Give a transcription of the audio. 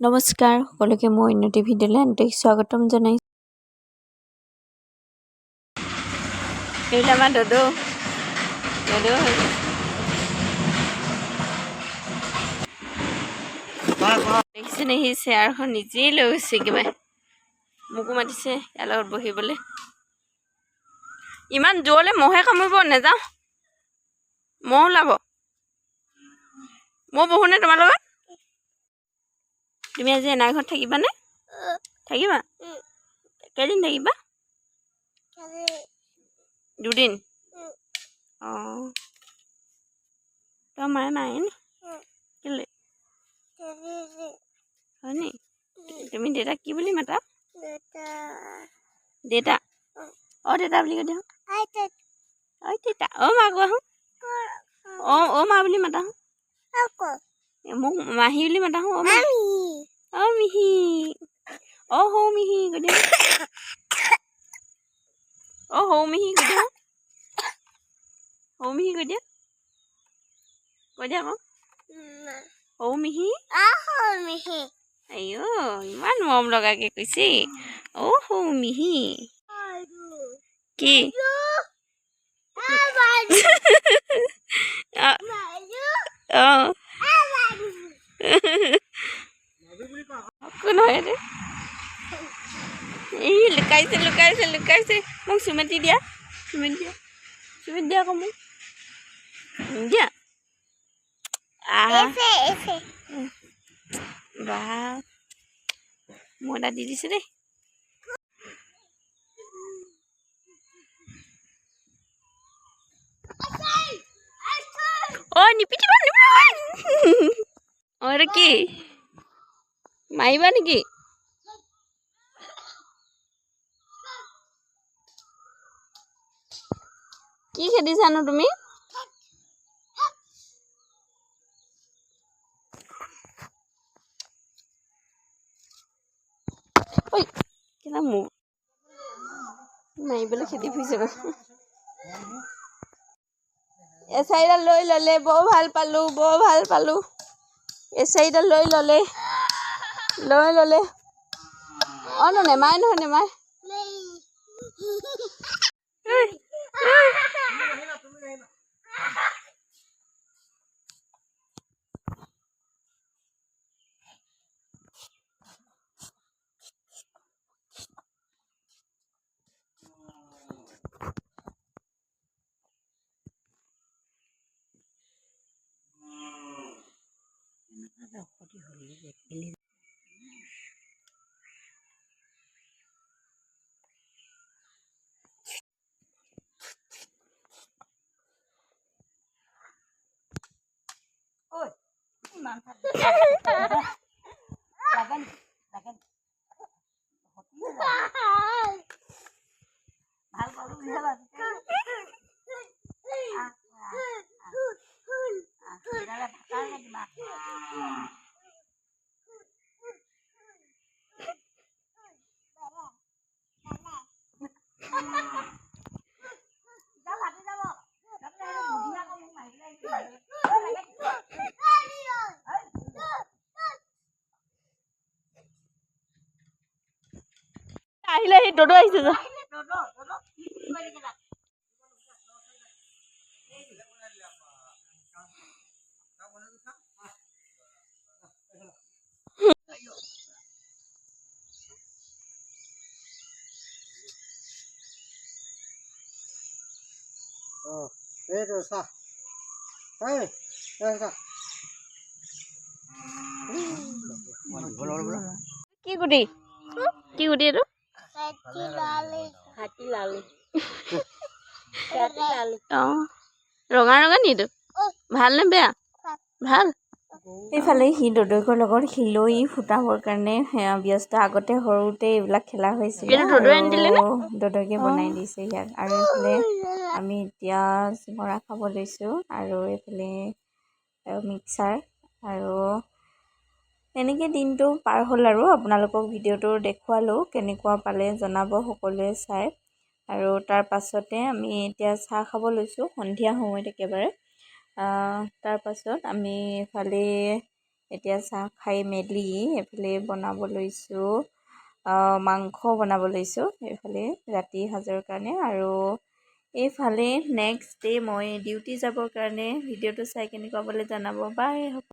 নমস্কাৰ সকলোকে মই উন্নতি ভিডিঅ'লৈ আন্তৰিক স্বাগতম জনাইছোঁ এইবিলাক আমাৰ দদৌ দদৌ দেখিছেনে সি চেয়াৰখন নিজেই লৈ গৈছে একেবাৰে। মোকো মাতিছে, ইয়াৰ লগত বহিবলৈ। ইমান জোৰলৈ মহে কামুৰিব, নাযাওঁ। মহ ওলাব। মই বহোনে তোমাৰ লগত? তুমি আজি এনাৰ ঘৰত থাকিবানে থাকিবা? কেইদিন থাকিবা? দুদিন? অঁ। তোমাৰ মায়ে মায়ে নি? কেলে? হয় নি? তুমি দেউতাক কি বুলি মাতা? দেউতা? অঁ দেউতা বুলি কৈ দিয়া ঐ দেউতা। অ' মা কোৱা অঁ অ' মা বুলি মাতা মোক মাহী বুলি মাতা হো অ' Oh, mihi. Oh, ho, mihi ko dyan. Oh, ho, mihi ko dyan. Ho, mihi ko dyan. Ko dyan, oh. Ho, mihi? Oh, ho, mihi. Ayo, iman mom log age kaise? Oh, ho, mihi. Ki? Oh. ngapain aja deh ih lukai sih lukai sih lukai sih mau sumeti dia sumeti dia sumeti dia kamu dia ah ese ese bah mau nanti di sini Oh, ini pijaman, ini pijaman. Oh, Ricky. Oh. মাৰিবা নেকি কি খেদিছানো তুমি? ঐ কেলা মোৰ মাৰিবলৈ খেদি ফুৰিছে এচাৰিডাল লৈ ল'লে বৰ ভাল পালোঁ বৰ ভাল পালোঁ। এচাৰিডাল লৈ ল'লে। เลยเลยเลยอ๋อหนูไหนไหมหนูไหนไหม Dagan. Dagan. ভাল করো বুঝাবা Ah, ah, ah. Ah, ah, ah. Ah, ah, ah. আহিলে সি দদৌ আহিছে যা Ờ, thế rồi sao? Đây, đây sao? কি গুটি কি গুটি এইটো হাতী লালি অঁ ৰঙা ৰঙা নি এইটো ভালো নে বেয়া? ভালো। এইফালে সি দদৈকৰ লগত শিলৈ ফুটাবৰ কাৰণে সেয়া ব্যস্ত। আগতে সৰুতে এইবিলাক খেলা হৈছিলে। দদৈকে বনাই দিছে ইয়াক। আৰু এইফালে আমি এতিয়া চিঙৰা খাব লৈছোঁ। আৰু এইফালে মিক্সাৰ। আৰু এনেকৈ দিনটো পাৰ হ'ল আৰু আপোনালোকক ভিডিঅ'টো দেখুৱালোঁ কেনেকুৱা পালে জনাব সকলোৱে চাই। আৰু তাৰ পাছতে আমি এতিয়া চাহ খাব লৈছোঁ সন্ধিয়া সময়ত একেবাৰে। তাৰ পাছত আমি এইফালে এতিয়া চাহ খাই মেলি এইফালে বনাব লৈছোঁ মাংস বনাব লৈছোঁ এইফালে ৰাতি সাজৰ কাৰণে। আৰু এইফালে নেক্সট ডে' মই ডিউটি যাবৰ কাৰণে ভিডিঅ'টো চাই কেনেকুৱা পালে জনাব। বাই